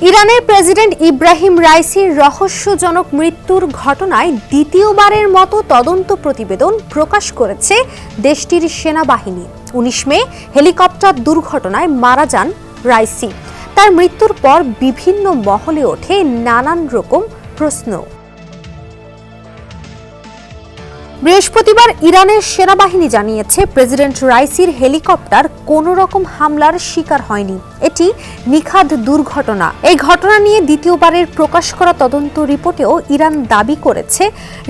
ইরানের প্রেসিডেন্ট ইব্রাহিম রাইসির রহস্যজনক মৃত্যুর ঘটনায় দ্বিতীয়বারের মতো তদন্ত প্রতিবেদন প্রকাশ করেছে দেশটির সেনাবাহিনী। উনিশ মে, হেলিকপ্টার দুর্ঘটনায় মারা যান রাইসি। তার মৃত্যুর পর বিভিন্ন মহলে ওঠে নানান রকম প্রশ্ন। বৃহস্পতিবার ইরানের সেনাবাহিনী জানিয়েছে, প্রেসিডেন্ট রাইসির হেলিকপ্টার কোনো রকম হামলার শিকার হয়নি। এটি নিখাদ দুর্ঘটনা। এই ঘটনা নিয়ে দ্বিতীয়বারের প্রকাশ করা তদন্ত রিপোর্টেও ইরান দাবি করেছে,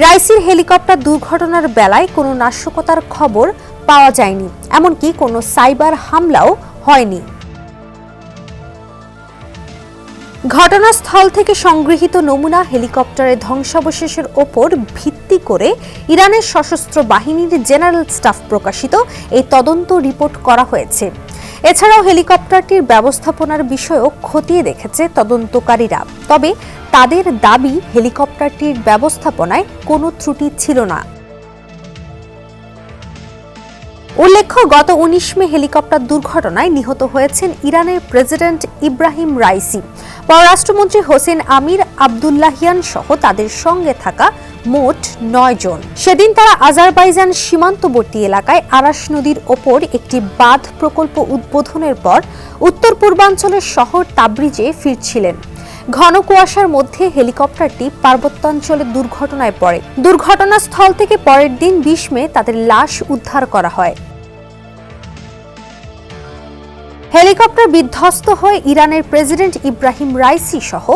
রাইসির হেলিকপ্টার দুর্ঘটনার বেলায় কোনো নাশকতার খবর পাওয়া যায়নি, এমনকি কোনো সাইবার হামলাও হয়নি। ঘটনাস্থল থেকে সংগৃহীত নমুনা হেলিকপ্টারের ধ্বংসাবশেষের ওপর ভিত্তি করে ইরানের সশস্ত্র বাহিনীর জেনারেল স্টাফ প্রকাশিত এই তদন্ত রিপোর্ট করা হয়েছে। এছাড়াও হেলিকপ্টারটির ব্যবস্থাপনার বিষয়েও খতিয়ে দেখেছে তদন্তকারীরা। তবে তাদের দাবি, হেলিকপ্টারটির ব্যবস্থাপনায় কোনো ত্রুটি ছিল না। উল্লেখ্য, গত উনিশ মে হেলিকপ্টার দুর্ঘটনায় নিহত হয়েছেন ইরানের প্রেসিডেন্ট ইব্রাহিম রাইসি। পররাষ্ট্রমন্ত্রী হোসেন আমির আবদুল্লাহিয়ান সহ তাদের সঙ্গে থাকা মোট নয় জন। সেদিন তারা আজারবাইজান সীমান্তবর্তী এলাকায় আরাস নদীর ওপর একটি বাঁধ প্রকল্প উদ্বোধনের পর উত্তর পূর্বাঞ্চলের শহর তাবরিজে ফিরছিলেন। ঘন কুয়াশার মধ্যে হেলিকপ্টারটি পার্বত্যাঞ্চলে দুর্ঘটনায় পড়ে। দুর্ঘটনাস্থল থেকে পরের দিন বিশ মে তাদের লাশ উদ্ধার করা হয়। হেলিকপ্টার বিধ্বস্ত হয়ে ইরানের প্রেসিডেন্ট ইব্রাহিম রাইসি সহ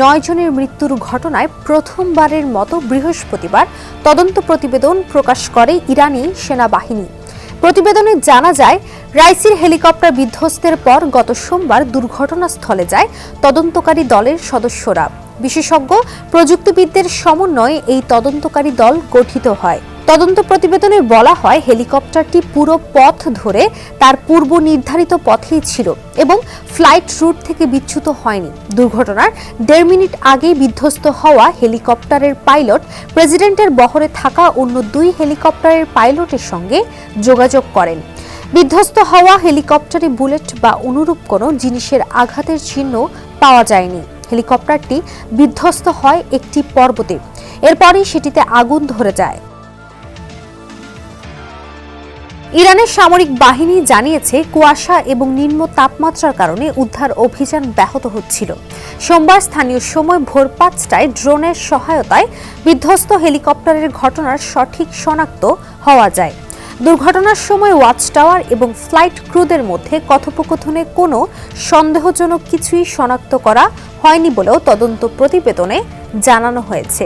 নয় জনের মৃত্যুর ঘটনায় প্রথমবারের মতো বৃহস্পতিবার তদন্ত প্রতিবেদন প্রকাশ করে ইরানি সেনাবাহিনী। প্রতিবেদনে জানা যায়, রাইসির হেলিকপ্টার বিধ্বস্তের পর গত সোমবার দুর্ঘটনাস্থলে যায় তদন্তকারী দলের সদস্যরা। বিশেষজ্ঞ প্রযুক্তিবিদদের সমন্বয়ে এই তদন্তকারী দল গঠিত হয়। তদন্ত প্রতিবেদনে বলা হয়, হেলিকপ্টারটি পুরো পথ ধরে তার পূর্ব নির্ধারিত পথেই ছিল এবং ফ্লাইট রুট থেকে বিচ্যুত হয়নি। দুর্ঘটনার দেড় মিনিট আগেই বিধ্বস্ত হওয়া হেলিকপ্টারের পাইলট প্রেসিডেন্টের বহরে থাকা অন্য দুই হেলিকপ্টারের পাইলটের সঙ্গে যোগাযোগ করেন। বিধ্বস্ত হওয়া হেলিকপ্টারে বুলেট বা অনুরূপ কোনো জিনিসের আঘাতের চিহ্ন পাওয়া যায়নি। হেলিকপ্টারটি বিধ্বস্ত হয় একটি পর্বতে। এরপরই সেটিতে আগুন ধরে যায়। ইরানের সামরিক বাহিনী জানিয়েছে, কুয়াশা এবং নিম্ন তাপমাত্রার কারণে উদ্ধার অভিযান ব্যাহত হচ্ছিল। সোমবার স্থানীয় সময় ভোর পাঁচটায় ড্রোনের সহায়তায় বিধ্বস্ত হেলিকপ্টারের ঘটনার সঠিক শনাক্ত হওয়া যায়। দুর্ঘটনার সময় ওয়াচ টাওয়ার এবং ফ্লাইট ক্রুদের মধ্যে কথোপকথনে কোনো সন্দেহজনক কিছুই শনাক্ত করা হয়নি বলেও তদন্ত প্রতিবেদনে জানানো হয়েছে।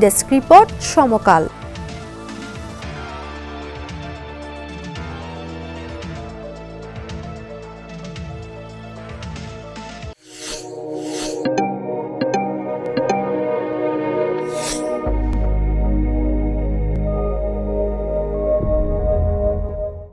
Desk report Samakal.